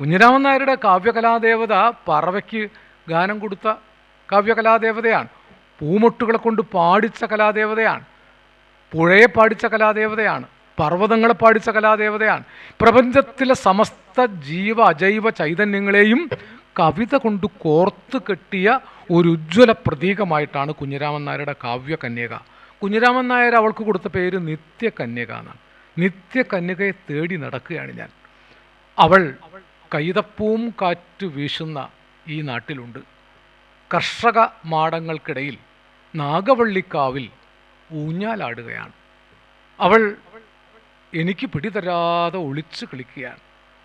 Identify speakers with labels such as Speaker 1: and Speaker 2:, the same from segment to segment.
Speaker 1: കുഞ്ഞിരാമൻ നായരുടെ കാവ്യകലാദേവത പറവയ്ക്ക് ഗാനം കൊടുത്ത കാവ്യകലാദേവതയാണ്. പൂമൊട്ടുകളെ കൊണ്ട് പാടിച്ച കലാദേവതയാണ്. പുഴയെ പാടിച്ച കലാദേവതയാണ്. പർവതങ്ങളെ പാടിച്ച കലാദേവതയാണ്. പ്രപഞ്ചത്തിലെ സമസ്ത ജീവ അജൈവ ചൈതന്യങ്ങളെയും കവിത കൊണ്ട് കോർത്ത് കെട്ടിയ ഒരു ഉജ്ജ്വല പ്രതീകമായിട്ടാണ് കുഞ്ഞിരാമൻ നായരുടെ കാവ്യകന്യക. കുഞ്ഞിരാമൻ നായർ അവൾക്ക് കൊടുത്ത പേര് നിത്യകന്യക എന്നാണ്. നിത്യകന്യകയെ തേടി നടക്കുകയാണ് ഞാൻ. അവൾ കൈതപ്പൂം കാറ്റ് വീശുന്ന ഈ നാട്ടിലുണ്ട്. കർഷക മാടങ്ങൾക്കിടയിൽ നാഗവള്ളിക്കാവിൽ ഊഞ്ഞാലാടുകയാണ്. അവൾ എനിക്ക് പിടിതരാതെ ഒളിച്ചു കളിക്കുകയാണ്.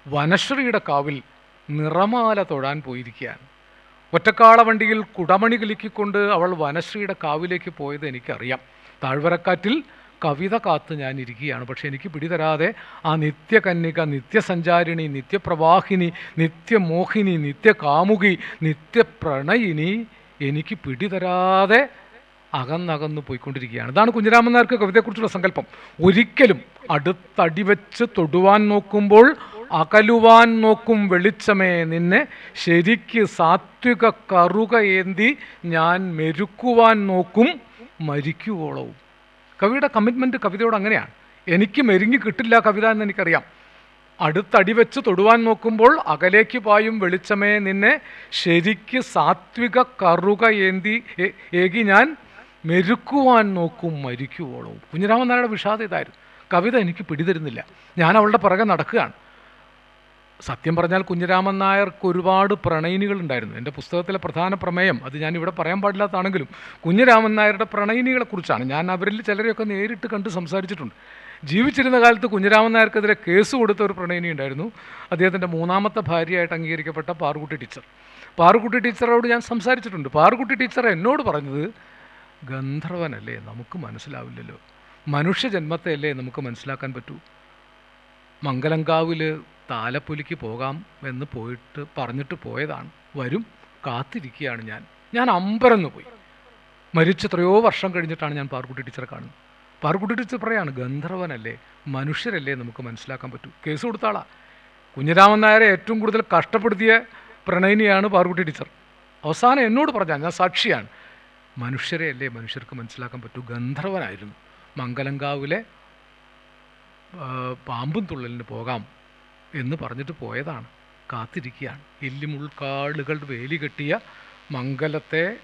Speaker 1: വനശ്രീയുടെ കാവിൽ നിറമാല തൊഴാൻ പോയിരിക്കുകയാണ്. ഒറ്റക്കാള വണ്ടിയിൽ കുടമണി കിലുക്കിക്കൊണ്ട് അവൾ വനശ്രീയുടെ കാവിലേക്ക് പോയത് എനിക്കറിയാം. താഴ്വരക്കാറ്റിൽ കവിത കാത്ത് ഞാനിരിക്കുകയാണ് പക്ഷെ എനിക്ക് പിടിതരാതെ ആ നിത്യകന്യക നിത്യസഞ്ചാരിണി നിത്യപ്രവാഹിനി നിത്യമോഹിനി നിത്യകാമുകി നിത്യപ്രണയിനി എനിക്ക് പിടിതരാതെ അകന്നകന്ന് പോയിക്കൊണ്ടിരിക്കുകയാണ്. ഇതാണ് കുഞ്ഞിരാമൻ നായർക്ക് കവിതയെക്കുറിച്ചുള്ള സങ്കല്പം. ഒരിക്കലും അടുത്തടി വെച്ച് തൊടുവാൻ നോക്കുമ്പോൾ അകലുവാൻ നോക്കും വെളിച്ചമേ നിന്നെ. ശരിക്ക് സാത്വിക കറുകയേന്തി ഞാൻ മെരുക്കുവാൻ നോക്കും മരിക്കുവോളവും. കവിയുടെ കമ്മിറ്റ്മെന്റ് കവിതയോട് അങ്ങനെയാണ്. എനിക്ക് മെരുങ്ങി കിട്ടില്ല കവിത എന്ന് എനിക്കറിയാം. അടുത്തടി വെച്ച് തൊടുവാൻ നോക്കുമ്പോൾ അകലേക്ക് പായും വെളിച്ചമേ നിന്നെ ശരിക്ക് സാത്വിക കറുക ഏന്തി ഏകി ഞാൻ മെരുക്കുവാൻ നോക്കും മരിക്കുവോളവും കുഞ്ഞിരാമൻ നായരുടെ വിഷാദം ഇതായിരുന്നു. കവിത എനിക്ക് പിടിതരുന്നില്ല. ഞാൻ അവളുടെ പുറകെ നടക്കുകയാണ്. സത്യം പറഞ്ഞാൽ കുഞ്ഞിരാമൻ നായർക്ക് ഒരുപാട് പ്രണയിനികളുണ്ടായിരുന്നു. എന്റെ പുസ്തകത്തിലെ പ്രധാന പ്രമേയം അത് ഞാൻ ഇവിടെ പറയാൻ പാടില്ലാത്താണെങ്കിലും കുഞ്ഞിരാമൻ നായരുടെ പ്രണയിനികളെക്കുറിച്ചാണ്. ഞാൻ അവരിൽ ചിലരെയൊക്കെ നേരിട്ട് കണ്ട് സംസാരിച്ചിട്ടുണ്ട്. ജീവിച്ചിരുന്ന കാലത്ത് കുഞ്ഞിരാമൻ നായർക്കെതിരെ കേസ് കൊടുത്ത ഒരു പ്രണയിനി ഉണ്ടായിരുന്നു. അദ്ദേഹത്തിന്റെ മൂന്നാമത്തെ ഭാര്യയായിട്ട് അംഗീകരിക്കപ്പെട്ട പാറുകുട്ടി ടീച്ചർ. പാറുകുട്ടി ടീച്ചറോട് ഞാൻ സംസാരിച്ചിട്ടുണ്ട്. പാറുകുട്ടി ടീച്ചർ എന്നോട് പറഞ്ഞത് ഗന്ധർവനല്ലേ? നമുക്ക് മനസ്സിലാവില്ലല്ലോ. മനുഷ്യജന്മത്തെ അല്ലേ നമുക്ക് മനസ്സിലാക്കാൻ പറ്റൂ? മംഗലങ്കാവിൽ താലപ്പൊലിക്ക് പോകാം എന്ന് പോയിട്ട് പറഞ്ഞിട്ട് പോയതാണ്. വരും കാത്തിരിക്കുകയാണ് ഞാൻ. ഞാൻ അമ്പരന്ന് പോയി. മരിച്ച് എത്രയോ വർഷം കഴിഞ്ഞിട്ടാണ് ഞാൻ പാർക്കുട്ടി ടീച്ചറെ കാണുന്നത്. പാർക്കുട്ടി ടീച്ചർ പറയാണ് ഗന്ധർവനല്ലേ മനുഷ്യരല്ലേ നമുക്ക് മനസ്സിലാക്കാൻ പറ്റൂ. കേസ് കൊടുത്താളാ. കുഞ്ഞിരാമൻ നായരെ ഏറ്റവും കൂടുതൽ കഷ്ടപ്പെടുത്തിയ പ്രണയിനിയാണ് പാർക്കുട്ടി ടീച്ചർ. അവസാനം എന്നോട് പറഞ്ഞാൽ ഞാൻ സാക്ഷിയാണ്. മനുഷ്യരെ അല്ലേ മനുഷ്യർക്ക് മനസ്സിലാക്കാൻ പറ്റൂ? ഗന്ധർവനായിരുന്നു. മംഗലങ്കാവിലെ പാമ്പും തുള്ളലിന് പോകാം. എന്ന് പറഞ്ഞിട്ട് പോയതാണ്. കാത്തിരിക്കുകയാണ്. എല്ലുമുൾക്കാടുകൾ വേലി കെട്ടിയ മംഗലത്തെ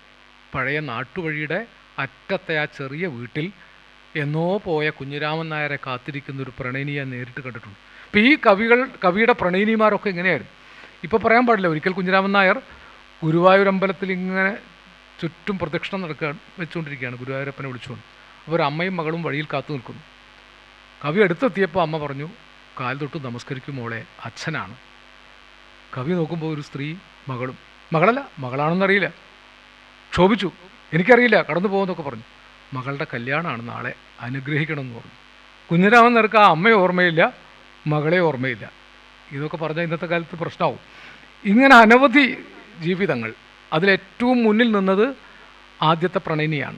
Speaker 1: പഴയ നാട്ടുവഴിയുടെ അറ്റത്തെ ആ ചെറിയ വീട്ടിൽ എന്നോ പോയ കുഞ്ഞിരാമൻ നായരെ കാത്തിരിക്കുന്ന ഒരു പ്രണയിനി ഞാൻ നേരിട്ട് കണ്ടിട്ടുണ്ട്. അപ്പോൾ ഈ കവികൾ കവിയുടെ പ്രണയിനിമാരൊക്കെ ഇങ്ങനെയായിരുന്നു. ഇപ്പോൾ പറയാൻ പാടില്ല ഒരിക്കൽ കുഞ്ഞിരാമൻ നായർ ഗുരുവായൂർ അമ്പലത്തിൽ ഇങ്ങനെ ചുറ്റും പ്രദക്ഷിണം നടക്കാൻ വെച്ചുകൊണ്ടിരിക്കുകയാണ് ഗുരുവായൂരപ്പനെ വിളിച്ചുകൊണ്ട്. അപ്പോൾ ഒരു അമ്മയും മകളും വഴിയിൽ കാത്തു നിൽക്കുന്നു. കവി അടുത്തെത്തിയപ്പോൾ അമ്മ പറഞ്ഞു കാൽ തൊട്ട് നമസ്കരിക്കും മോളെ. അച്ഛനാണ്. കവി നോക്കുമ്പോൾ ഒരു സ്ത്രീ മകളും. മകളല്ല മകളാണെന്നറിയില്ല. ക്ഷോഭിച്ചു. എനിക്കറിയില്ല കടന്നു പോകുമെന്നൊക്കെ പറഞ്ഞു. മകളുടെ കല്യാണമാണ് നാളെ. അനുഗ്രഹിക്കണമെന്ന് പറഞ്ഞു. കുഞ്ഞിരാമൻ നേർക്ക് ആ അമ്മയെ ഓർമ്മയില്ല മകളെ ഓർമ്മയില്ല. ഇതൊക്കെ പറഞ്ഞാൽ ഇന്നത്തെ കാലത്ത് പ്രശ്നമാവും ഇങ്ങനെ അനവധി ജീവിതങ്ങൾ. അതിലേറ്റവും മുന്നിൽ നിന്നത് ആദ്യത്തെ പ്രണയിനിയാണ്.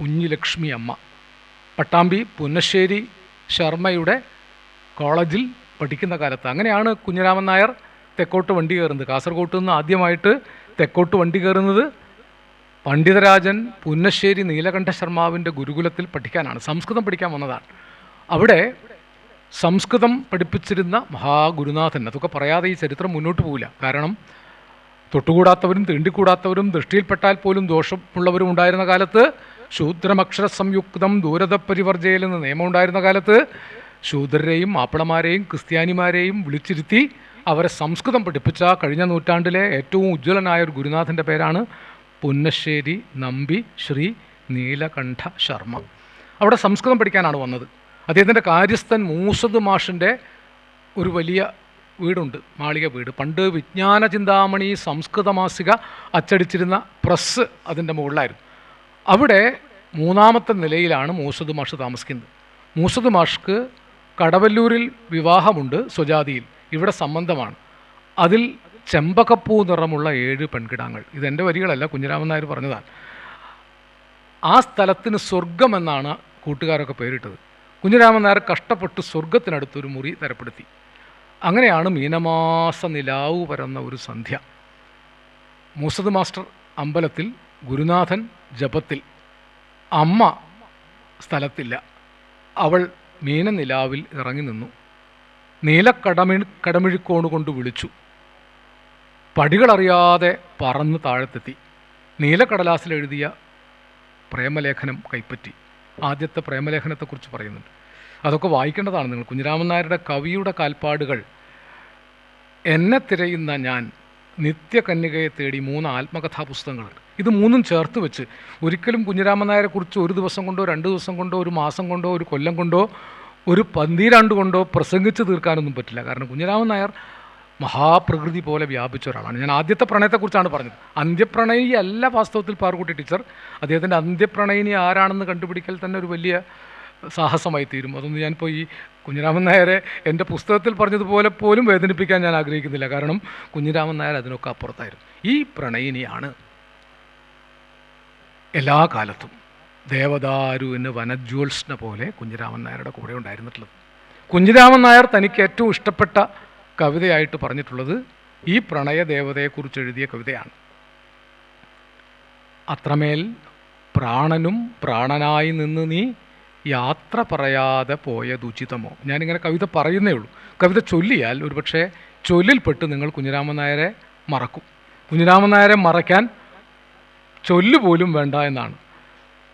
Speaker 1: കുഞ്ഞു ലക്ഷ്മി അമ്മ. പട്ടാമ്പി പുന്നശ്ശേരി ശർമ്മയുടെ കോളേജിൽ പഠിക്കുന്ന കാലത്ത്. അങ്ങനെയാണ് കുഞ്ഞിരാമൻ നായർ തെക്കോട്ട് വണ്ടി കയറുന്നത്. കാസർഗോട്ട് നിന്ന് ആദ്യമായിട്ട് തെക്കോട്ട് വണ്ടി കയറുന്നത് പണ്ഡിതരാജൻ പുന്നശ്ശേരി നീലകണ്ഠ ശർമാവിന്റെ ഗുരുകുലത്തിൽ പഠിക്കാനാണ്. സംസ്കൃതം പഠിക്കാൻ വന്നതാണ്. അവിടെ സംസ്കൃതം പഠിപ്പിച്ചിരുന്ന മഹാഗുരുനാഥൻ അതൊക്കെ പറയാതെ ഈ ചരിത്രം മുന്നോട്ട് പോവില്ല. കാരണം തൊട്ടുകൂടാത്തവരും തീണ്ടിക്കൂടാത്തവരും ദൃഷ്ടിയിൽപ്പെട്ടാൽ പോലും ദോഷമുള്ളവരും ഉണ്ടായിരുന്ന കാലത്ത് ശൂദ്രമക്ഷര സംയുക്തം ദൂരത പരിവർജയിൽ നിന്ന് നിയമം ഉണ്ടായിരുന്ന കാലത്ത് ശൂദ്രരെയും മാപ്പിളമാരെയും ക്രിസ്ത്യാനിമാരെയും വിളിച്ചിരുത്തി അവരെ സംസ്കൃതം പഠിപ്പിച്ച കഴിഞ്ഞ നൂറ്റാണ്ടിലെ ഏറ്റവും ഉജ്ജ്വലനായ ഒരു ഗുരുനാഥന്റെ പേരാണ് പുന്നശ്ശേരി നമ്പി ശ്രീ നീലകണ്ഠ ശർമ്മ. അവിടെ സംസ്കൃതം പഠിക്കാനാണ് വന്നത്. അദ്ദേഹത്തിന്റെ കാര്യസ്ഥൻ മൂസദ് മാഷിന്റെ ഒരു വലിയ വീടുണ്ട് മാളിക വീട്. പണ്ട് വിജ്ഞാന ചിന്താമണി സംസ്കൃത മാസിക അച്ചടിച്ചിരുന്ന പ്രസ് അതിന്റെ മുകളിലായിരുന്നു. അവിടെ മൂന്നാമത്തെ നിലയിലാണ് മൂസദ് മാഷ് താമസിക്കുന്നത്. മൂസദ് മാഷ്ക്ക് കടവല്ലൂരിൽ വിവാഹമുണ്ട് സ്വജാതിയിൽ. ഇവിടെ സംബന്ധമാണ്. അതിൽ ചെമ്പകപ്പൂ നിറമുള്ള ഏഴ് പെൺകിടാങ്ങൾ. ഇതെന്റെ വരികളല്ല കുഞ്ഞിരാമൻ നായർ പറഞ്ഞതാണ് ആ സ്ഥലത്തിന് സ്വർഗമെന്നാണ് കൂട്ടുകാരൊക്കെ പേരിട്ടത്. കുഞ്ഞിരാമൻ നായർ കഷ്ടപ്പെട്ട് സ്വർഗത്തിനടുത്തൊരു മുറി തരപ്പെടുത്തി. അങ്ങനെയാണ് മീനമാസ നിലാവു പരന്ന ഒരു സന്ധ്യ. മൂസദ് മാസ്റ്റർ അമ്പലത്തിൽ ഗുരുനാഥൻ ജപത്തിൽ. അമ്മ സ്ഥലത്തില്ല. അവൾ മീനനിലാവിൽ ഇറങ്ങി നിന്നു. നീലക്കടമി കടമിഴിക്കോണ് കൊണ്ട് വിളിച്ചു. പടികളറിയാതെ പറന്ന് താഴത്തെത്തി. നീലക്കടലാസിൽ എഴുതിയ പ്രേമലേഖനം കൈപ്പറ്റി. ആദ്യത്തെ പ്രേമലേഖനത്തെക്കുറിച്ച് പറയുന്നുണ്ട്. അതൊക്കെ വായിക്കേണ്ടതാണ് നിങ്ങൾ. കുഞ്ഞിരാമൻ നായരുടെ കവിയുടെ കാൽപ്പാടുകൾ എന്നെ തിരയുന്ന ഞാൻ നിത്യകന്യകയെ തേടി മൂന്ന് ആത്മകഥാ ഇത് മൂന്നും ചേർത്ത് വെച്ച് ഒരിക്കലും കുഞ്ഞിരാമൻ നായരെക്കുറിച്ച് ഒരു ദിവസം കൊണ്ടോ രണ്ട് ദിവസം കൊണ്ടോ ഒരു മാസം കൊണ്ടോ ഒരു കൊല്ലം കൊണ്ടോ ഒരു പന്തീരാണ്ട് കൊണ്ടോ പ്രസംഗിച്ച് തീർക്കാനൊന്നും പറ്റില്ല. കാരണം കുഞ്ഞിരാമൻ നായർ മഹാപ്രകൃതി പോലെ വ്യാപിച്ച ഒരാളാണ്. ഞാൻ ആദ്യത്തെ പ്രണയത്തെക്കുറിച്ചാണ് പറഞ്ഞത്. അന്ത്യപ്രണയി അല്ല വാസ്തവത്തിൽ പാറുകുട്ടി ടീച്ചർ. അദ്ദേഹത്തിന്റെ അന്ത്യപ്രണയിനി ആരാണെന്ന് കണ്ടുപിടിക്കൽ തന്നെ ഒരു വലിയ സാഹസമായി തീരും അതൊന്നും ഞാനിപ്പോൾ ഈ കുഞ്ഞിരാമൻ നായരെ എന്റെ പുസ്തകത്തിൽ പറഞ്ഞതുപോലെ പോലും വേദനിപ്പിക്കാൻ ഞാൻ ആഗ്രഹിക്കുന്നില്ല. കാരണം കുഞ്ഞിരാമൻ നായർ അതിനൊക്കെ അപ്പുറത്തായിരുന്നു. ഈ പ്രണയിനിയാണ് എല്ലാ കാലത്തും ദേവദാരുവിന് വനജ്യോത്സ്ന പോലെ കുഞ്ഞിരാമൻ നായരുടെ കൂടെ ഉണ്ടായിരുന്നിട്ടുള്ളത്. കുഞ്ഞിരാമൻ നായർ തനിക്ക് ഏറ്റവും ഇഷ്ടപ്പെട്ട കവിതയായിട്ട് പറഞ്ഞിട്ടുള്ളത് ഈ പ്രണയ ദേവതയെക്കുറിച്ച് എഴുതിയ കവിതയാണ്. അത്രമേൽ പ്രാണനും പ്രാണനായി നിന്ന് നീ യാത്ര പറയാതെ പോയതുചിതമോ ഞാനിങ്ങനെ കവിത പറയുന്നേ ഉള്ളൂ. കവിത ചൊല്ലിയാൽ ഒരുപക്ഷെ ചൊല്ലിൽപ്പെട്ട് നിങ്ങൾ കുഞ്ഞിരാമൻ നായരെ മറക്കും. കുഞ്ഞിരാമൻ നായരെ മറയ്ക്കാൻ ചൊല്ലു പോലും വേണ്ട എന്നാണ്.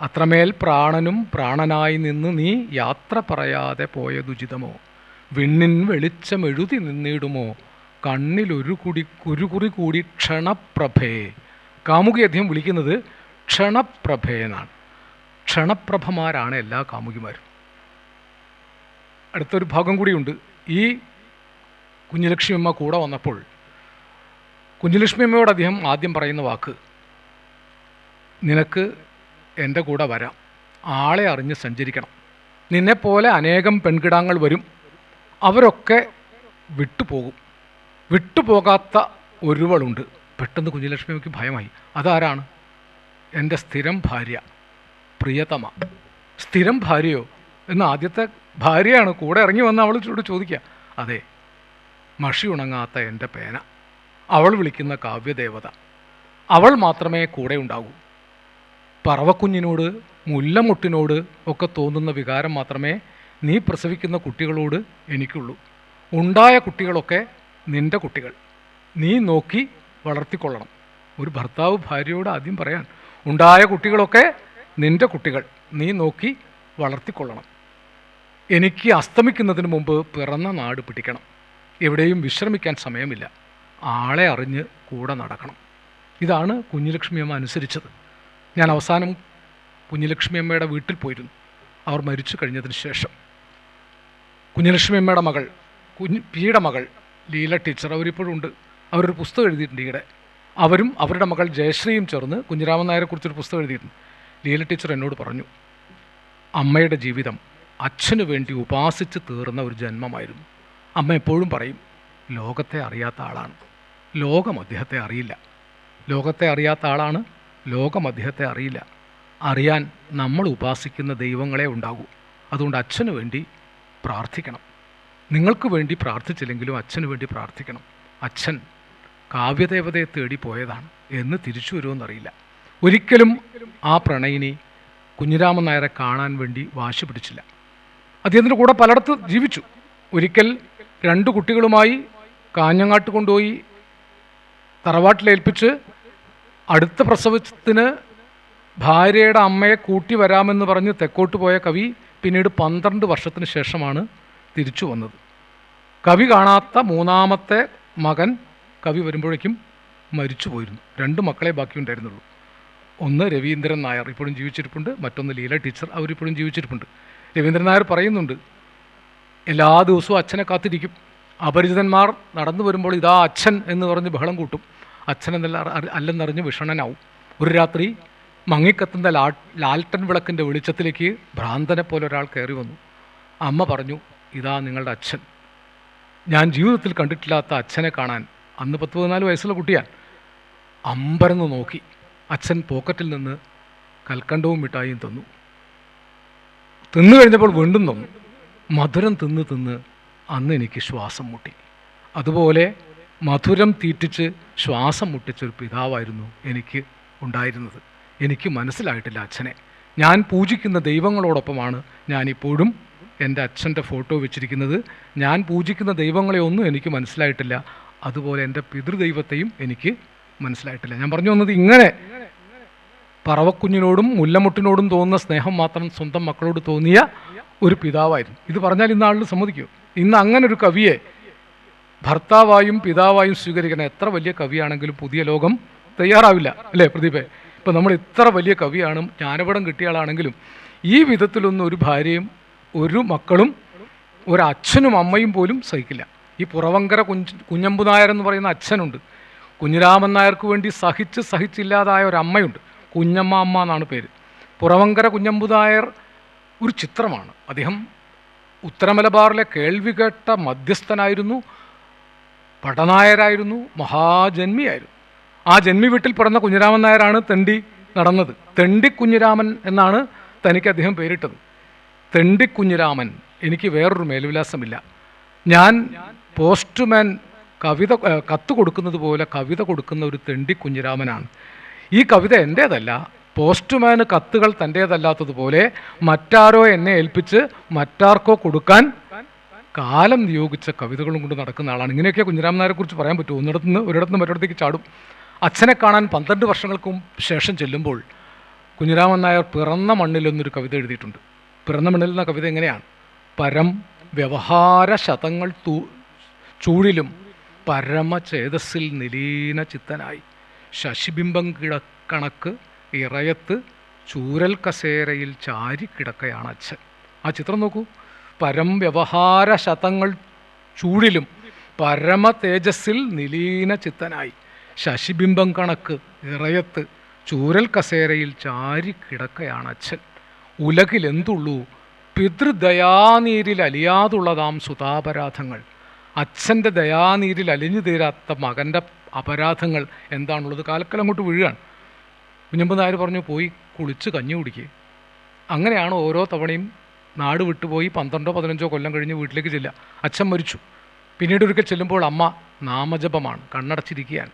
Speaker 1: അത്രമേൽ പ്രാണനും പ്രാണനായി നിന്ന് നീ യാത്ര പറയാതെ പോയതുചിതമോ വിണ്ണിൻ വെളിച്ചം എഴുതി നിന്നിടുമോ? കണ്ണിലൊരു കുടി ഒരു കുറി കൂടി ക്ഷണപ്രഭേ. കാമുകി അദ്ദേഹം വിളിക്കുന്നത് ക്ഷണപ്രഭേ എന്നാണ്. ക്ഷണപ്രഭമാരാണ് എല്ലാ കാമുകിമാരും. അടുത്തൊരു ഭാഗം കൂടിയുണ്ട്. ഈ കുഞ്ഞുലക്ഷ്മി അമ്മ കൂടെ വന്നപ്പോൾ കുഞ്ഞുലക്ഷ്മി അമ്മയോട് അദ്ദേഹം ആദ്യം പറയുന്ന വാക്ക് നിനക്ക് എന്റെ കൂടെ വരാം. ആളെ അറിഞ്ഞ് സഞ്ചരിക്കണം. നിന്നെപ്പോലെ അനേകം പെൺകിടാങ്ങൾ വരും. അവരൊക്കെ വിട്ടുപോകും. വിട്ടുപോകാത്ത ഒരുവളുണ്ട്. പെട്ടെന്ന് കുഞ്ഞുലക്ഷ്മിക്ക് ഭയമായി. അതാരാണ്? എന്റെ സ്ഥിരം ഭാര്യ. പ്രിയതമ. സ്ഥിരം ഭാര്യയോ? എന്ന് ആദ്യത്തെ ഭാര്യയാണ് കൂടെ ഇറങ്ങി വന്ന് അവൾ ചൂട് ചോദിക്കുക. അതെ മഷി ഉണങ്ങാത്ത എന്റെ പേന. അവൾ വിളിക്കുന്ന കാവ്യദേവത. അവൾ മാത്രമേ കൂടെ ഉണ്ടാകൂ. പറവക്കുഞ്ഞിനോട് മുല്ലമുട്ടിനോട് ഒക്കെ തോന്നുന്ന വികാരം മാത്രമേ നീ പ്രസവിക്കുന്ന കുട്ടികളോട് എനിക്കുള്ളൂ. ഉണ്ടായ കുട്ടികളൊക്കെ നിന്റെ കുട്ടികൾ. നീ നോക്കി വളർത്തിക്കൊള്ളണം. ഒരു ഭർത്താവ് ഭാര്യയോട് ആദ്യം പറയാൻ ഉണ്ടായ കുട്ടികളൊക്കെ നിന്റെ കുട്ടികൾ നീ നോക്കി വളർത്തിക്കൊള്ളണം. എനിക്ക് അസ്തമിക്കുന്നതിന് മുമ്പ് പിറന്ന നാട് പിടിക്കണം. എവിടെയും വിശ്രമിക്കാൻ സമയമില്ല. ആളെ അറിഞ്ഞ് കൂടെ നടക്കണം. ഇതാണ് കുഞ്ഞുലക്ഷ്മിയമ്മ അനുസരിച്ചത്. ഞാൻ അവസാനം കുഞ്ഞുലക്ഷ്മിയമ്മയുടെ വീട്ടിൽ പോയിരുന്നു. അവർ മരിച്ചു കഴിഞ്ഞതിന് ശേഷം. കുഞ്ഞുലക്ഷ്മിയമ്മയുടെ മകൾ കുഞ്ഞ് പിയുടെ മകൾ ലീല ടീച്ചർ അവരിപ്പോഴും ഉണ്ട്. അവരൊരു പുസ്തകം എഴുതിയിട്ടുണ്ട് ഈയിടെ. അവരും അവരുടെ മകൾ ജയശ്രീയും ചേർന്ന് കുഞ്ഞിരാമൻ നായരെക്കുറിച്ചൊരു പുസ്തകം എഴുതിയിട്ടുണ്ട്. ലീല ടീച്ചർ എന്നോട് പറഞ്ഞു അമ്മയുടെ ജീവിതം അച്ഛന് വേണ്ടി ഉപാസിച്ച് തീർന്ന ഒരു ജന്മമായിരുന്നു. അമ്മ എപ്പോഴും പറയും ലോകത്തെ അറിയാത്ത ആളാണ്. ലോകം അദ്ദേഹത്തെ അറിയില്ല. ലോകത്തെ അറിയാത്ത ആളാണ് ലോകം അദ്ദേഹത്തെ അറിയില്ല. അറിയാൻ നമ്മൾ ഉപാസിക്കുന്ന ദൈവങ്ങളെ ഉണ്ടാകൂ. അതുകൊണ്ട് അച്ഛന് വേണ്ടി പ്രാർത്ഥിക്കണം. നിങ്ങൾക്ക് വേണ്ടി പ്രാർത്ഥിച്ചില്ലെങ്കിലും അച്ഛന് വേണ്ടി പ്രാർത്ഥിക്കണം. അച്ഛൻ കാവ്യദേവതയെ തേടി പോയതാണ്. എന്ന് തിരിച്ചു വരുമെന്നറിയില്ല ഒരിക്കലും ആ പ്രണയിനി കുഞ്ഞിരാമൻ നായരെ കാണാൻ വേണ്ടി വാശി പിടിച്ചില്ല. അദ്ദേഹത്തിന്റെ കൂടെ പലയിടത്ത് ജീവിച്ചു. ഒരിക്കൽ രണ്ട് കുട്ടികളുമായി കാഞ്ഞങ്ങാട്ട് കൊണ്ടുപോയി തറവാട്ടിലേൽപ്പിച്ച് അടുത്ത പ്രസവത്തിന് ഭാര്യയുടെ അമ്മയെ കൂട്ടി വരാമെന്ന് പറഞ്ഞ് തെക്കോട്ട് പോയ കവി പിന്നീട് പന്ത്രണ്ട് വർഷത്തിന് ശേഷമാണ് തിരിച്ചു വന്നത്. കവി കാണാത്ത മൂന്നാമത്തെ മകൻ കവി വരുമ്പോഴേക്കും മരിച്ചു പോയിരുന്നു രണ്ട് മക്കളെ ബാക്കിയുണ്ടായിരുന്നുള്ളൂ. ഒന്ന് രവീന്ദ്രൻ നായർ ഇപ്പോഴും ജീവിച്ചിരിപ്പുണ്ട് മറ്റൊന്ന് ലീല ടീച്ചർ അവരിപ്പോഴും ജീവിച്ചിരിപ്പുണ്ട്. രവീന്ദ്രൻ നായർ പറയുന്നുണ്ട് എല്ലാ ദിവസവും അച്ഛനെ കാത്തിരിക്കും. അപരിചിതന്മാർ നടന്നു വരുമ്പോൾ ഇതാ അച്ഛൻ എന്ന് പറഞ്ഞ് ബഹളം കൂട്ടും. അച്ഛൻ എന്നല്ല അല്ലെന്നറിഞ്ഞ് വിഷണനാവും. ഒരു രാത്രി മങ്ങിക്കത്തുന്ന ലാ ലാൽട്ടൻ വിളക്കിന്റെ വെളിച്ചത്തിലേക്ക് ഭ്രാന്തനെ പോലെ ഒരാൾ കയറി വന്നു. അമ്മ പറഞ്ഞു ഇതാ നിങ്ങളുടെ അച്ഛൻ. ഞാൻ ജീവിതത്തിൽ കണ്ടിട്ടില്ലാത്ത അച്ഛനെ കാണാൻ അന്ന് പത്ത് പതിനാല് വയസ്സുള്ള കുട്ടിയാൻ അമ്പരന്ന് നോക്കി. അച്ഛൻ പോക്കറ്റിൽ നിന്ന് കൽക്കണ്ടവും മിഠായിയും തന്നു. തിന്നു കഴിഞ്ഞപ്പോൾ വീണ്ടും തന്നു. മധുരം തിന്ന് തിന്ന് അന്ന് എനിക്ക് ശ്വാസം മുട്ടി. അതുപോലെ മധുരം തീറ്റിച്ച് ശ്വാസം മുട്ടിച്ചൊരു പിതാവായിരുന്നു എനിക്ക് ഉണ്ടായിരുന്നത്. എനിക്ക് മനസ്സിലായിട്ടില്ല അച്ഛനെ. ഞാൻ പൂജിക്കുന്ന ദൈവങ്ങളോടൊപ്പമാണ് ഞാനിപ്പോഴും എന്റെ അച്ഛന്റെ ഫോട്ടോ വെച്ചിരിക്കുന്നത്. ഞാൻ പൂജിക്കുന്ന ദൈവങ്ങളെ ഒന്നും എനിക്ക് മനസ്സിലായിട്ടില്ല. അതുപോലെ എന്റെ പിതൃദൈവത്തെയും എനിക്ക് മനസ്സിലായിട്ടില്ല. ഞാൻ പറഞ്ഞു വന്നത് ഇങ്ങനെ. പറവക്കുഞ്ഞിനോടും മുല്ലമുട്ടിനോടും തോന്നുന്ന സ്നേഹം മാത്രം സ്വന്തം മക്കളോട് തോന്നിയ ഒരു പിതാവായിരുന്നു. ഇത് പറഞ്ഞാൽ ഇന്ന് ആളിൽ സമ്മതിക്കൂ. ഇന്ന് അങ്ങനെ ഒരു കവിയെ ഭർത്താവായും പിതാവായും സ്വീകരിക്കണം എത്ര വലിയ കവിയാണെങ്കിലും പുതിയ ലോകം തയ്യാറാവില്ല. അല്ലേ പ്രദീപേ? ഇപ്പം നമ്മൾ ഇത്ര വലിയ കവിയാണ് ജ്ഞാനപടം കിട്ടിയ ആളാണെങ്കിലും ഈ വിധത്തിലൊന്നും ഒരു ഭാര്യയും ഒരു മക്കളും ഒരു അച്ഛനും അമ്മയും പോലും സഹിക്കില്ല. ഈ പുറവങ്കര കുഞ്ഞ് കുഞ്ഞമ്പു നായർ എന്ന് പറയുന്ന അച്ഛനുണ്ട്. കുഞ്ഞിരാമൻ നായർക്ക് വേണ്ടി സഹിച്ച് സഹിച്ചില്ലാതായ അമ്മയുണ്ട് കുഞ്ഞമ്മ അമ്മ എന്നാണ് പേര്. പുറവങ്കര കുഞ്ഞമ്പു നായർ ഒരു ചിത്രമാണ്. അദ്ദേഹം ഉത്തരമലബാറിലെ കേൾവി കേട്ട മധ്യസ്ഥനായിരുന്നു. പടനായരായിരുന്നു. മഹാജന്മിയായിരുന്നു. ആ ജന്മി വീട്ടിൽ പിറന്ന കുഞ്ഞിരാമൻ നായരാണ് തെണ്ടി നടന്നത്. തെണ്ടി കുഞ്ഞിരാമൻ എന്നാണ് തനിക്ക് അദ്ദേഹം പേരിട്ടത്. തെണ്ടി കുഞ്ഞിരാമൻ എനിക്ക് വേറൊരു മേൽവിലാസമില്ല. ഞാൻ പോസ്റ്റ്മാൻ കവിത കത്ത് കൊടുക്കുന്നത് പോലെ കവിത കൊടുക്കുന്ന ഒരു തെണ്ടി കുഞ്ഞിരാമനാണ്. ഈ കവിത എന്റേതല്ല പോസ്റ്റ്മാന് കത്തുകൾ തന്റേതല്ലാത്തതുപോലെ മറ്റാരോ എന്നെ ഏൽപ്പിച്ച് മറ്റാർക്കോ കൊടുക്കാൻ കാലം നിയോഗിച്ച കവിതകളും കൊണ്ട് നടക്കുന്ന ആളാണ്. ഇങ്ങനെയൊക്കെ കുഞ്ഞിരാമൻ കുറിച്ച് പറയാൻ പറ്റുമോ? ഒന്നിടത്ത് നിന്ന് ഒരിടത്ത് നിന്ന് മറ്റൊരിടത്തേക്ക് ചാടും. അച്ഛനെ കാണാൻ പന്ത്രണ്ട് വർഷങ്ങൾക്കും ശേഷം ചെല്ലുമ്പോൾ കുഞ്ഞിരാമൻ നായർ പിറന്ന മണ്ണിൽ എന്നൊരു കവിത എഴുതിയിട്ടുണ്ട്. പിറന്ന മണ്ണിൽ എന്ന കവിത എങ്ങനെയാണ്? പരം വ്യവഹാര ശതങ്ങൾ തൂ ചൂഴിലും പരമചേതസ്സിൽ നിലീന ചിത്തനായി ശശിബിംബം കിടക്കണക്ക് ഇറയത്ത് ചൂരൽ കസേരയിൽ ചാരി കിടക്കയാണ് അച്ഛൻ. ആ ചിത്രം നോക്കൂ. പരം വ്യവഹാര ശതങ്ങൾ ചൂടിലും പരമ തേജസ്സിൽ നിലീന ചിത്തനായി ശശിബിംബം കണക്ക് ഇറയത്ത് ചൂരൽ കസേരയിൽ ചാരി കിടക്കയാണ് അച്ഛൻ. ഉലകിലെന്തുള്ളൂ? പിതൃദയാനീരിൽ അലിയാതുള്ളതാം സുതാപരാധങ്ങൾ. അച്ഛന്റെ ദയാനീരിൽ അലിഞ്ഞു തീരാത്ത മകന്റെ അപരാധങ്ങൾ എന്താണുള്ളത്? കാലക്കലം അങ്ങോട്ട് വീഴുകയാണ്. കുഞ്ഞമ്പ് നായർ പറഞ്ഞു പോയി കുളിച്ച് കഞ്ഞി കുടിക്കുക അങ്ങനെയാണ് ഓരോ തവണയും നാട് വിട്ടുപോയി പന്ത്രണ്ടോ പതിനഞ്ചോ കൊല്ലം കഴിഞ്ഞ് വീട്ടിലേക്ക് ചെല്ലുക. അച്ഛൻ മരിച്ചു. പിന്നീട് ഒരിക്കൽ ചെല്ലുമ്പോൾ അമ്മ നാമജപമാണ് കണ്ണടച്ചിരിക്കുകയാണ്.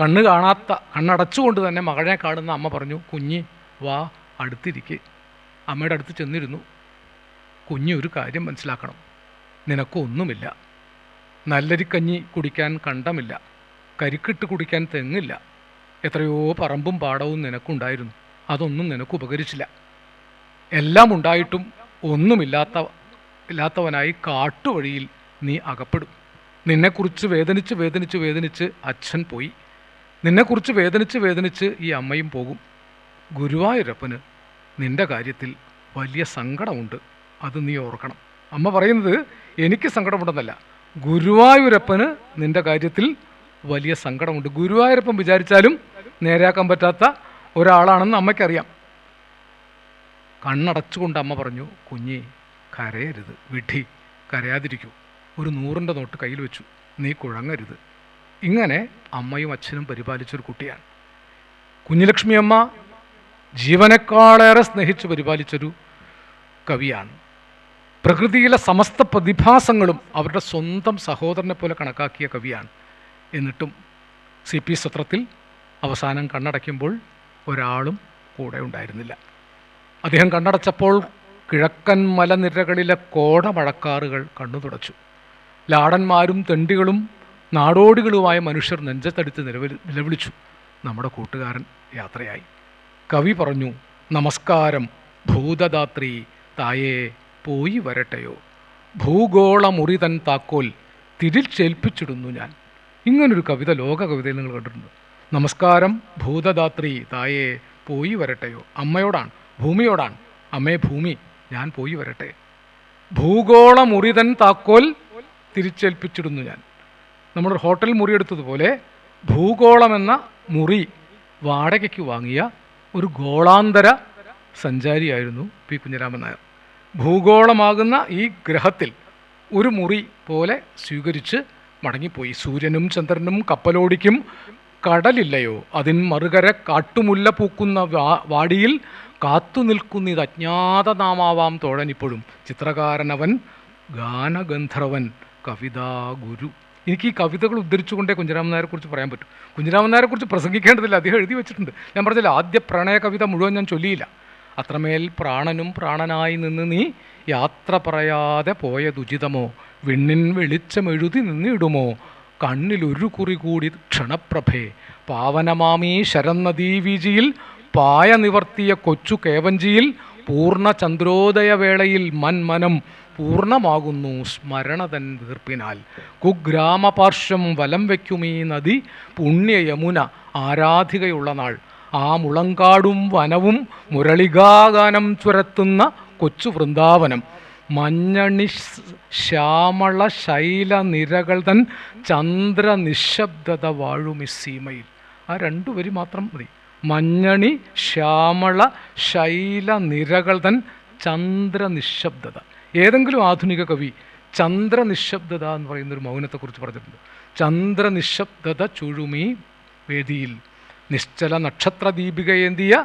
Speaker 1: കണ്ണ് കാണാത്ത കണ്ണടച്ചുകൊണ്ട് തന്നെ മകളെ കാണുന്ന അമ്മ പറഞ്ഞു കുഞ്ഞ് വാ അടുത്തിരിക്കെ. അമ്മയുടെ അടുത്ത് ചെന്നിരുന്നു. കുഞ്ഞി ഒരു കാര്യം മനസ്സിലാക്കണം. നിനക്കൊന്നുമില്ല. നല്ലരിക്കഞ്ഞി കുടിക്കാൻ കണ്ടമില്ല. കരിക്കിട്ട് കുടിക്കാൻ തെങ്ങില്ല. എത്രയോ പറമ്പും പാടവും നിനക്കുണ്ടായിരുന്നു. അതൊന്നും നിനക്ക് ഉപകരിച്ചില്ല. എല്ലാം ഉണ്ടായിട്ടും ഒന്നുമില്ലാത്ത ഇല്ലാത്തവനായി കാട്ടുവഴിയിൽ നീ അകപ്പെടും. നിന്നെക്കുറിച്ച് വേദനിച്ച് വേദനിച്ച് വേദനിച്ച് അച്ഛൻ പോയി. നിന്നെക്കുറിച്ച് വേദനിച്ച് വേദനിച്ച് ഈ അമ്മയും പോകും. ഗുരുവായൂരപ്പന് നിന്റെ കാര്യത്തിൽ വലിയ സങ്കടമുണ്ട്. അത് നീ ഓർക്കണം. അമ്മ പറയുന്നത് എനിക്ക് സങ്കടമുണ്ടെന്നല്ല. ഗുരുവായൂരപ്പന് നിന്റെ കാര്യത്തിൽ വലിയ സങ്കടമുണ്ട്. ഗുരുവായൂരപ്പൻ വിചാരിച്ചാലും നേരെയാക്കാൻ പറ്റാത്ത ഒരാളാണെന്ന് അമ്മയ്ക്കറിയാം. കണ്ണടച്ചുകൊണ്ട് അമ്മ പറഞ്ഞു കുഞ്ഞി കരയരുത് വിഡി കരയാതിരിക്കൂ. ഒരു നൂറിന്റെ നോട്ട് കയ്യിൽ വെച്ചു നീ കുഴങ്ങരുത്. ഇങ്ങനെ അമ്മയും അച്ഛനും പരിപാലിച്ചൊരു കുട്ടിയാണ്. കുഞ്ഞുലക്ഷ്മി അമ്മ ജീവനേക്കാളേറെ സ്നേഹിച്ച് പരിപാലിച്ചൊരു കവിയാണ്. പ്രകൃതിയിലെ സമസ്ത പ്രതിഭാസങ്ങളും അവരുടെ സ്വന്തം സഹോദരനെ പോലെ കണക്കാക്കിയ കവിയാണ്. എന്നിട്ടും സി പി സത്രത്തിൽ അവസാനം കണ്ണടയ്ക്കുമ്പോൾ ഒരാളും കൂടെ ഉണ്ടായിരുന്നില്ല. അദ്ദേഹം കണ്ണടച്ചപ്പോൾ കിഴക്കൻ മലനിരകളിലെ കോടമഴക്കാറുകൾ കണ്ണു തുടച്ചു. ലാടന്മാരും തെണ്ടികളും നാടോടികളുമായ മനുഷ്യർ നെഞ്ചത്തടുത്ത് നിലവിൽ നിലവിളിച്ചു. നമ്മുടെ കൂട്ടുകാരൻ യാത്രയായി. കവി പറഞ്ഞു നമസ്കാരം ഭൂതദാത്രി തായേ പോയി വരട്ടെയോ? ഭൂഗോളമുറി തൻ താക്കോൽ തിരിച്ചേൽപ്പിച്ചിടുന്നു ഞാൻ. ഇങ്ങനൊരു കവിത ലോക കവിതയിൽ നിങ്ങൾ കണ്ടിട്ടുണ്ട്. നമസ്കാരം ഭൂതദാത്രി തായേ പോയി വരട്ടെയോ? അമ്മയോടാണ് ഭൂമിയോടാണ്. അമ്മേ ഭൂമി ഞാൻ പോയി വരട്ടെ. ഭൂഗോളമുറി തൻ താക്കോൽ തിരിച്ചേൽപ്പിച്ചിടുന്നു ഞാൻ. നമ്മുടെ ഹോട്ടൽ മുറി എടുത്തതുപോലെ ഭൂഗോളമെന്ന മുറി വാടകയ്ക്ക് വാങ്ങിയ ഒരു ഗോളാന്തര സഞ്ചാരിയായിരുന്നു പി കുഞ്ഞിരാമൻ നായർ. ഭൂഗോളമാകുന്ന ഈ ഗ്രഹത്തിൽ ഒരു മുറി പോലെ സ്വീകരിച്ച് മടങ്ങിപ്പോയി. സൂര്യനും ചന്ദ്രനും കപ്പലോടിക്കും. കടലില്ലയോ? അതിൻ മറുകര കാട്ടുമുല്ല പൂക്കുന്ന വാടിയിൽ കാത്തു നിൽക്കുന്ന ഇത് അജ്ഞാതനാമാവാം തോഴനിപ്പോഴും ചിത്രകാരനവൻ ഗാനഗന്ധർവൻ കവിതാ ഗുരു. എനിക്ക് ഈ കവിതകൾ ഉദ്ധരിച്ചുകൊണ്ടേ കുഞ്ഞിരാമൻ നായരെ കുറിച്ച് പറയാൻ പറ്റും. കുഞ്ഞിരാമൻ നായരെ കുറിച്ച് പ്രസംഗിക്കേണ്ടതില്ല. അദ്ദേഹം എഴുതി വെച്ചിട്ടുണ്ട്. ഞാൻ പറഞ്ഞില്ല ആദ്യ പ്രണയ കവിത മുഴുവൻ ഞാൻ ചൊല്ലിയില്ല. അത്രമേൽ പ്രാണനും പ്രാണനായി നിന്ന് നീ യാത്ര പറയാതെ പോയതുചിതമോ വിണ്ണിൻ വെളിച്ചമെഴുതി നിന്നിടുമോ? കണ്ണിലൊരു കുറി കൂടി ക്ഷണപ്രഭേ. പാവനമാമീ ശരന്നദീവീജിയിൽ പായ നിവർത്തിയ കൊച്ചു കേവഞ്ചിയിൽ പൂർണ ചന്ദ്രോദയവേളയിൽ മന്മനം പൂർണമാകുന്നു സ്മരണതൻ വീർപ്പിനാൽ. കുഗ്രാമപാർശ്വം വലം വയ്ക്കുമീ നദി പുണ്യ യമുന ആരാധികയുള്ള നാൾ. ആ മുളങ്കാടും വനവും മുരളികാഗാനം ചുരത്തുന്ന കൊച്ചു വൃന്ദാവനം. മഞ്ഞണി ശ്യാമള ശൈല നിരകൾ തൻ ചന്ദ്ര നിശബ്ദത വാഴുമിസീമയിൽ ആ രണ്ടു വരി മാത്രം മതി. മഞ്ഞണി ശ്യാമള ശൈല നിരകൾ തൻ ചന്ദ്ര നിശബ്ദത ഏതെങ്കിലും ആധുനിക കവി ചന്ദ്ര നിശബ്ദത എന്ന് പറയുന്നൊരു മൗനത്തെക്കുറിച്ച് പറഞ്ഞിട്ടുണ്ട്. ചന്ദ്ര നിശബ്ദത ചുഴുമി വേദിയിൽ. നിശ്ചല നക്ഷത്ര ദീപികയേന്തിയ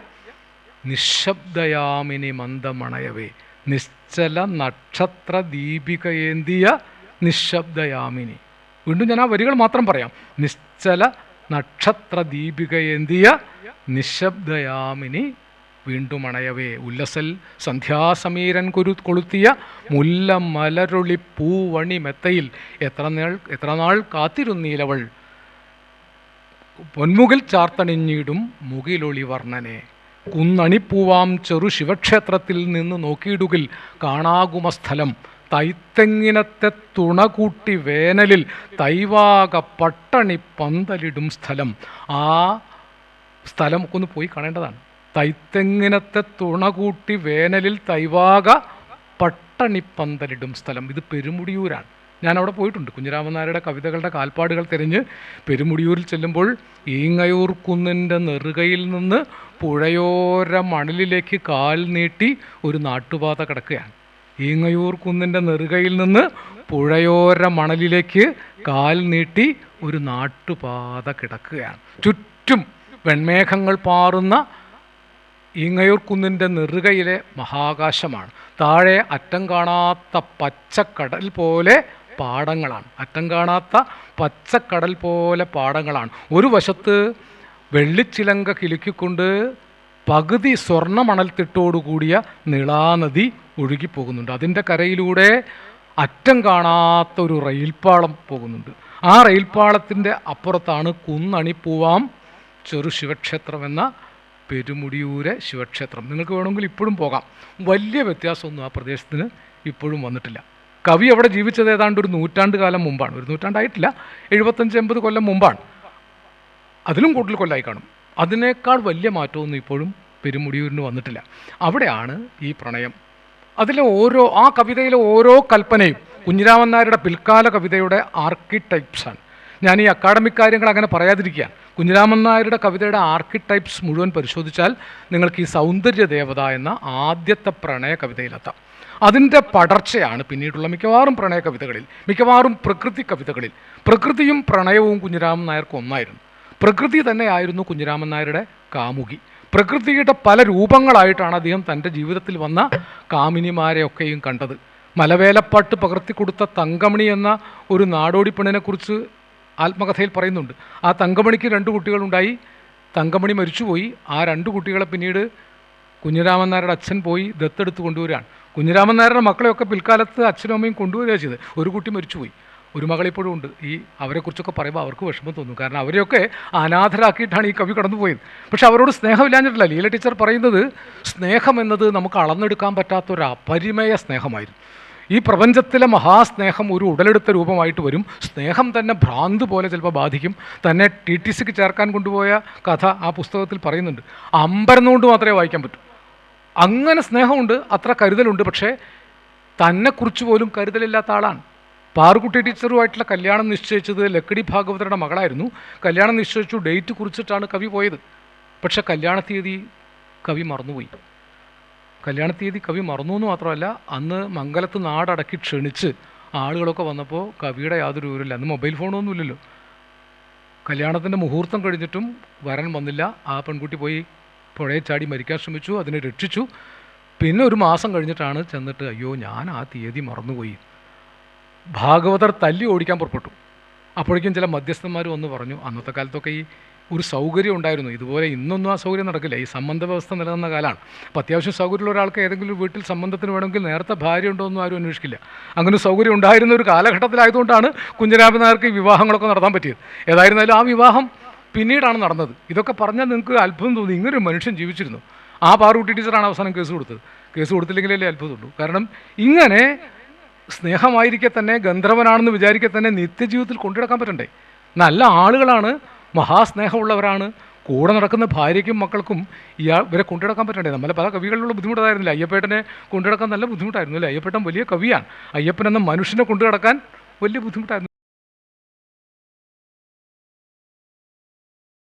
Speaker 1: നിശബ്ദയാമിനി മന്ദമണയവേ. നിശ്ചല നക്ഷത്ര ദീപികയേന്തിയ നിശബ്ദയാമിനി. വീണ്ടും ഞാൻ ആ വരികൾ മാത്രം പറയാം. നിശ്ചല നക്ഷത്ര ദീപികയേന്തിയ നിശബ്ദയാമിനി വീണ്ടും അണയവേ ഉല്ലസൽ സന്ധ്യാസമീരൻ കുരു കൊളുത്തിയ മുല്ല മലരുളി പൂവണി മെത്തയിൽ. എത്ര നാൾ എത്ര നാൾ കാത്തിരുന്നീലവൾ? പൊന്മുകിൽ ചാർത്തണിഞ്ഞിടും മുകിലൊളി വർണനെ കുന്നണിപ്പൂവാം ചെറു ശിവക്ഷേത്രത്തിൽ നിന്ന് നോക്കിയിടുകിൽ കാണാകുമ സ്ഥലം തൈത്തെങ്ങിനത്തെ തുണ കൂട്ടി വേനലിൽ തൈവാക പട്ടണി പന്തലിടും സ്ഥലം. ആ സ്ഥലം ഒക്കെ ഒന്ന് പോയി കാണേണ്ടതാണ്. തൈത്തെങ്ങിനത്തെ തുണ കൂട്ടി വേനലിൽ തൈവാക പട്ടണി പന്തലിടും സ്ഥലം. ഇത് പെരുമുടിയൂരാണ്. ഞാൻ അവിടെ പോയിട്ടുണ്ട്. കുഞ്ഞിരാമൻ നായരുടെ കവിതകളുടെ കാൽപ്പാടുകൾ തിരഞ്ഞ് പെരുമുടിയൂരിൽ ചെല്ലുമ്പോൾ ഈങ്ങയൂർ കുന്നിന്റെ നെറുകയിൽ നിന്ന് പുഴയോര മണലിലേക്ക് കാൽ നീട്ടി ഒരു നാട്ടുപാത കിടക്കുകയാണ്. ഈങ്ങയൂർ കുന്നിന്റെ നെറുകയിൽ നിന്ന് പുഴയോര മണലിലേക്ക് കാൽ നീട്ടി ഒരു നാട്ടുപാത കിടക്കുകയാണ്. ചുറ്റും വെൺമേഘങ്ങൾ പാറുന്ന ഈങ്ങയൂർ കുന്നിന്റെ നെറുകയിലെ മഹാകാശമാണ്. താഴെ അറ്റം കാണാത്ത പച്ചക്കടൽ പോലെ പാടങ്ങളാണ്. അറ്റം കാണാത്ത പച്ചക്കടൽ പോലെ പാടങ്ങളാണ്. ഒരു വശത്ത് വെള്ളിച്ചിലങ്ക കിലുക്കിക്കൊണ്ട് പകുതി സ്വർണ മണൽത്തിട്ടോടുകൂടിയ നിളാനദി ഒഴുകിപ്പോകുന്നുണ്ട്. അതിന്റെ കരയിലൂടെ അറ്റം കാണാത്ത ഒരു റെയിൽപ്പാളം പോകുന്നുണ്ട്. ആ റെയിൽപ്പാളത്തിന്റെ അപ്പുറത്താണ് കുന്നണിപ്പൂവാം ചെറു ശിവക്ഷേത്രം എന്ന പെരുമുടിയൂരെ ശിവക്ഷേത്രം. നിങ്ങൾക്ക് വേണമെങ്കിൽ ഇപ്പോഴും പോകാം. വലിയ വ്യത്യാസമൊന്നും ആ പ്രദേശത്തിന് ഇപ്പോഴും വന്നിട്ടില്ല. കവി അവിടെ ജീവിച്ചത് ഏതാണ്ട് ഒരു നൂറ്റാണ്ട് കാലം മുമ്പാണ്. ഒരു നൂറ്റാണ്ടായിട്ടില്ല എഴുപത്തഞ്ച് എൺപത് കൊല്ലം മുമ്പാണ്. അതിലും കൂടുതൽ കൊല്ലമായി കാണും. അതിനേക്കാൾ വലിയ മാറ്റമൊന്നും ഇപ്പോഴും പെരുമുടിയൂരിന് വന്നിട്ടില്ല. അവിടെയാണ് ഈ പ്രണയം. അതിലെ ഓരോ ആ കവിതയിലെ ഓരോ കൽപ്പനയും കുഞ്ഞിരാമൻ നായരുടെ പിൽക്കാല കവിതയുടെ ആർക്കിടൈപ്സാണ്. ഞാൻ ഈ അക്കാഡമിക് കാര്യങ്ങൾ അങ്ങനെ പറയാതിരിക്കുകയാണ്. കുഞ്ഞിരാമൻ നായരുടെ കവിതയുടെ ആർക്കിടൈപ്സ് മുഴുവൻ പരിശോധിച്ചാൽ നിങ്ങൾക്ക് ഈ സൗന്ദര്യ ദേവത എന്ന ആദ്യത്തെ പ്രണയ കവിതയിലെത്താം. അതിന്റെ പടർച്ചയാണ് പിന്നീടുള്ള മിക്കവാറും പ്രണയ കവിതകളിൽ മിക്കവാറും പ്രകൃതി കവിതകളിൽ. പ്രകൃതിയും പ്രണയവും കുഞ്ഞിരാമൻ നായർക്ക് ഒന്നായിരുന്നു. പ്രകൃതി തന്നെയായിരുന്നു കുഞ്ഞിരാമൻ നായരുടെ കാമുകി. പ്രകൃതിയുടെ പല രൂപങ്ങളായിട്ടാണ് അദ്ദേഹം തന്റെ ജീവിതത്തിൽ വന്ന കാമിനിമാരെയൊക്കെയും കണ്ടത്. മലവേലപ്പാട്ട് പകർത്തിക്കൊടുത്ത തങ്കമണി എന്ന ഒരു നാടോടിപ്പെണ്ണിനെക്കുറിച്ച് ആത്മകഥയിൽ പറയുന്നുണ്ട്. ആ തങ്കമണിക്ക് രണ്ട് കുട്ടികളുണ്ടായി. തങ്കമണി മരിച്ചുപോയി. ആ രണ്ട് കുട്ടികളെ പിന്നീട് കുഞ്ഞിരാമൻ നായരുടെ അച്ഛൻ പോയി ദത്തെടുത്ത് കൊണ്ടുവരികയാണ്. കുഞ്ഞിരാമൻ നായരുടെ മക്കളെയൊക്കെ പിൽക്കാലത്ത് അച്ഛനും അമ്മയും കൊണ്ടുവരികയാണ് ചെയ്ത് ഒരു കുട്ടി മരിച്ചുപോയി. ഒരു മകളിപ്പോഴും ഉണ്ട്. ഈ അവരെക്കുറിച്ചൊക്കെ പറയുമ്പോൾ അവർക്ക് വിഷമം തോന്നും. കാരണം അവരെയൊക്കെ അനാഥരാക്കിയിട്ടാണ് ഈ കവി കടന്നുപോയത്. പക്ഷെ അവരോട് സ്നേഹമില്ലാഞ്ഞിട്ടില്ല. ലീല ടീച്ചർ പറയുന്നത് സ്നേഹം എന്നത് നമുക്ക് അളന്നെടുക്കാൻ പറ്റാത്ത ഒരു അപരിമയ സ്നേഹമായിരുന്നു. ഈ പ്രപഞ്ചത്തിലെ മഹാസ്നേഹം ഒരു ഉടലെടുത്ത രൂപമായിട്ട് വരും. സ്നേഹം തന്നെ ഭ്രാന്ത് പോലെ ചിലപ്പോൾ ബാധിക്കും. തന്നെ ടി ടി സിക്ക് ചേർക്കാൻ കൊണ്ടുപോയ കഥ ആ പുസ്തകത്തിൽ പറയുന്നുണ്ട്. അമ്പരന്നുകൊണ്ട് മാത്രമേ വായിക്കാൻ പറ്റൂ. അങ്ങനെ സ്നേഹമുണ്ട് അത്ര കരുതലുണ്ട്. പക്ഷേ തന്നെക്കുറിച്ച് പോലും കരുതലില്ലാത്ത ആളാണ്. പാറുകുട്ടി ടീച്ചറുമായിട്ടുള്ള കല്യാണം നിശ്ചയിച്ചത് ലക്കടി ഭാഗവതരുടെ മകളായിരുന്നു. കല്യാണം നിശ്ചയിച്ചു ഡേറ്റ് കുറിച്ചിട്ടാണ് കവി പോയത്. പക്ഷേ കല്യാണ തീയതി കവി മറന്നുപോയി. കല്യാണ തീയതി കവി മറന്നു എന്ന് മാത്രമല്ല അന്ന് മംഗലത്ത് നാടടക്കി ക്ഷണിച്ച് ആളുകളൊക്കെ വന്നപ്പോൾ കവിയുടെ യാതൊരു വിവരമില്ല അന്ന് മൊബൈൽ ഫോണൊന്നുമില്ലല്ലോ. കല്യാണത്തിന്റെ മുഹൂർത്തം കഴിഞ്ഞിട്ടും വരൻ വന്നില്ല. ആ പെൺകുട്ടി പോയി പുഴയിൽ ചാടി മരിക്കാൻ ശ്രമിച്ചു അതിനെ രക്ഷിച്ചു. പിന്നെ ഒരു മാസം കഴിഞ്ഞിട്ടാണ് ചെന്നിട്ട് അയ്യോ ഞാൻ ആ തീയതി മറന്നുപോയി. ഭാഗവതർ തല്ലി ഓടിക്കാൻ പുറപ്പെട്ടു. അപ്പോഴേക്കും ചില മധ്യസ്ഥന്മാർ വന്ന് പറഞ്ഞു അന്നത്തെ കാലത്തൊക്കെ ഈ ഒരു സൗകര്യം ഉണ്ടായിരുന്നു. ഇതുപോലെ ഇന്നൊന്നും ആ സൗകര്യം നടക്കില്ല. ഈ സംബന്ധ വ്യവസ്ഥ നിലനിന്ന കാലമാണ് അപ്പോൾ അത്യാവശ്യം സൗകര്യമുള്ള ഒരാൾക്ക് ഏതെങ്കിലും വീട്ടിൽ സംബന്ധത്തിന് വേണമെങ്കിൽ നേരത്തെ ഭാര്യ ഉണ്ടോ എന്നും ആരും അന്വേഷിക്കില്ല. അങ്ങനെ സൗകര്യം ഉണ്ടായിരുന്ന ഒരു കാലഘട്ടത്തിലായതുകൊണ്ടാണ് കുഞ്ഞരാമൻ നായർക്ക് ഈ വിവാഹങ്ങളൊക്കെ നടത്താൻ പറ്റിയത്. ഏതായിരുന്നാലും ആ വിവാഹം പിന്നീടാണ് നടന്നത്. ഇതൊക്കെ പറഞ്ഞാൽ നിങ്ങൾക്ക് അത്ഭുതം തോന്നി. ഇങ്ങനൊരു മനുഷ്യൻ ജീവിച്ചിരുന്നു. ആ പാറുകുട്ടി ടീച്ചറാണ് അവസാനം കേസ് കൊടുത്തത്. കേസ് കൊടുത്തില്ലെങ്കിലല്ലേ അത്ഭുതമുള്ളൂ. കാരണം ഇങ്ങനെ സ്നേഹമായിരിക്കെ തന്നെ ഗന്ധർവനാണെന്ന് വിചാരിക്കെ തന്നെ നിത്യജീവിതത്തിൽ കൊണ്ടുനടക്കാൻ പറ്റണ്ടേ? നല്ല ആളുകളാണ് മഹാസ്നേഹമുള്ളവരാണ്. കൂടെ നടക്കുന്ന ഭാര്യയ്ക്കും മക്കൾക്കും ഇയാൾ ഇവരെ കൊണ്ടുനടക്കാൻ പറ്റണ്ടേ? നമ്മളെ പല കവികളിലുള്ള ബുദ്ധിമുട്ടായിരുന്നില്ല? അയ്യപ്പേട്ടനെ കൊണ്ടുനടക്കാൻ നല്ല ബുദ്ധിമുട്ടായിരുന്നു അല്ലേ? അയ്യപ്പേട്ടൻ വലിയ കവിയാണ്. അയ്യപ്പൻ എന്ന മനുഷ്യനെ കൊണ്ടുനടക്കാൻ വലിയ ബുദ്ധിമുട്ടായിരുന്നു.